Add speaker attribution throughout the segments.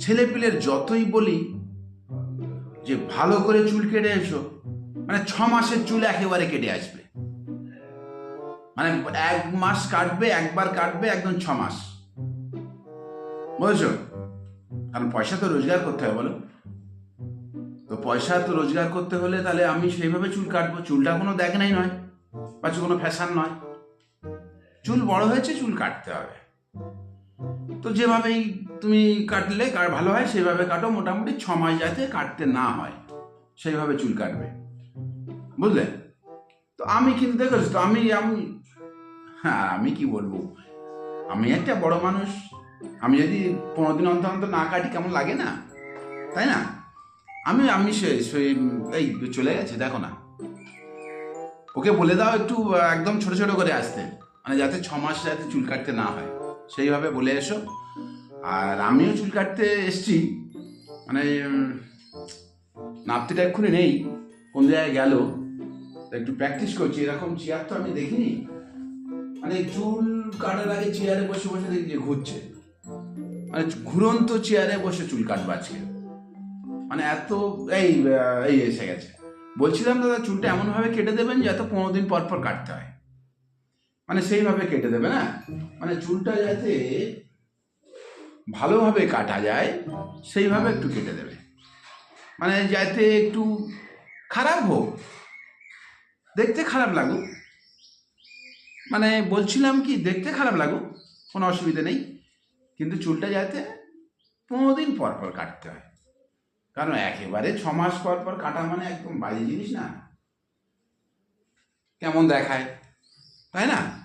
Speaker 1: ছেলেপিলের যতই বলি যে ভালো করে চুল কেটে এসো মানে ছ মাসের চুল একেবারে কেটে আসবে। মানে এক মাস কাটবে, একবার কাটবে, একদম ছ মাস। বুঝেছ? কারণ পয়সা তো রোজগার করতে হবে বলো। তো পয়সা তো রোজগার করতে হলে তাহলে আমি সেইভাবে চুল কাটবো। চুলটা কোনো দেখ নাই নয়, বা কোনো ফ্যাশন নয়। চুল বড় হয়েছে, চুল কাটতে হবে। তো যেভাবেই তুমি কাটলে ভালো হয় সেভাবে কাটো। মোটামুটি ছ মাস যাতে কাটতে না হয়, সেইভাবে চুল কাটবে। বুঝলে? তো আমি কিন্তু দেখেছ তো আমি আমি হ্যাঁ আমি কি বলব? আমি একটা বড় মানুষ। আমি যদি পনেরো দিন অন্তর অন্তর না কাটি, কেমন লাগে না? তাই না? আমি আমি সে- এই চলে গেছে, দেখো না। ওকে বলে দাও একটু, একদম ছোট ছোট করে আসতে। মানে যাতে ছ মাস যাতে চুল কাটতে না হয়। সেইভাবে বলে এসো। আর আমিও চুল কাটতে এসছি। মানে নাপতিটা এক্ষুনি নেই, কোন জায়গায় গেল। একটু প্র্যাকটিস করছি, এরকম চেয়ার তো আমি দেখিনি। মানে চুল কাটার আগে চেয়ারে বসে বসে দেখি যে ঘুরছে। মানে ঘুরন্ত চেয়ারে বসে চুল কাটবো আজকে। মানে এত, এই এই এসে গেছে। বলছিলাম, দাদা, চুলটা এমনভাবে কেটে দেবেন যাতে পনেরো দিন পর পর কাটতে হয়। মানে সেইভাবে কেটে দেবে না? মানে চুলটা যাতে ভালোভাবে কাটা যায়, সেইভাবে একটু কেটে দেবে। মানে যাতে একটু খারাপ হোক, দেখতে খারাপ লাগুক। মানে বলছিলাম কি, দেখতে খারাপ লাগুক, কোনো অসুবিধা নেই। কিন্তু চুলটা যাতে পনেরো দিন পর পর কাটতে হয়। কারণ একেবারে ছ মাস পর পর কাটা মানে একদম বাজে জিনিস না। কেমন দেখায়, তাই না?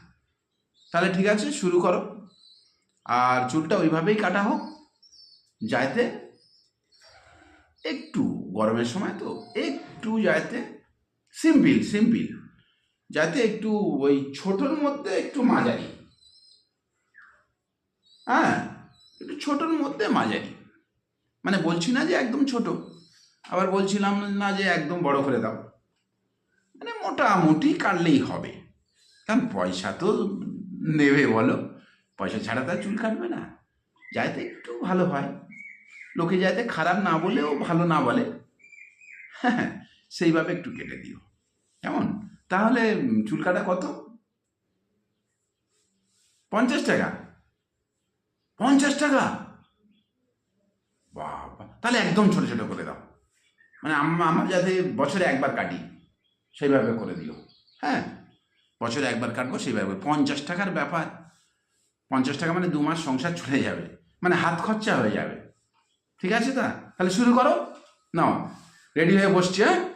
Speaker 1: তাহলে ঠিক আছে, শুরু করো। আর চুলটা ওইভাবেই কাটা হোক যাতে একটু গরমের সময় তো, একটু যাইতে সিম্পল সিম্পল যাতে একটু ওই ছোটোর মধ্যে একটু মাঝারি। হ্যাঁ একটু ছোটোর মধ্যে মাঝারি। মানে বলছি না যে একদম ছোট, আবার বলছিলাম না যে একদম বড় করে দাও। মানে মোটামুটি কাটলেই হবে। কারণ পয়সা তো নেবে বলো। পয়সা ছাড়া তো আর চুল কাটবে না। যাইতে একটু ভালো হয়। লোকে যাতে খারাপ না বলেও ভালো না বলে। হ্যাঁ সেইভাবে একটু কেটে দিও। কেমন? তাহলে চুল কাটা কত? পঞ্চাশ টাকা। পঞ্চাশ টাকা? বাবা, তাহলে একদম ছোট ছোট করে দাও। মানে আম- আমার যাতে বছরে একবার কাটি, সেইভাবে করে দিও। হ্যাঁ বছরে একবার কাটবো, সেইভাবে। পঞ্চাশ টাকার ব্যাপার। পঞ্চাশ টাকা মানে দু মাস সংসার চলে যাবে। মানে হাত খরচা হয়ে যাবে। ঠিক আছে তা? তাহলে শুরু করো। নাও। রেডি হয়ে বসছি হ্যাঁ?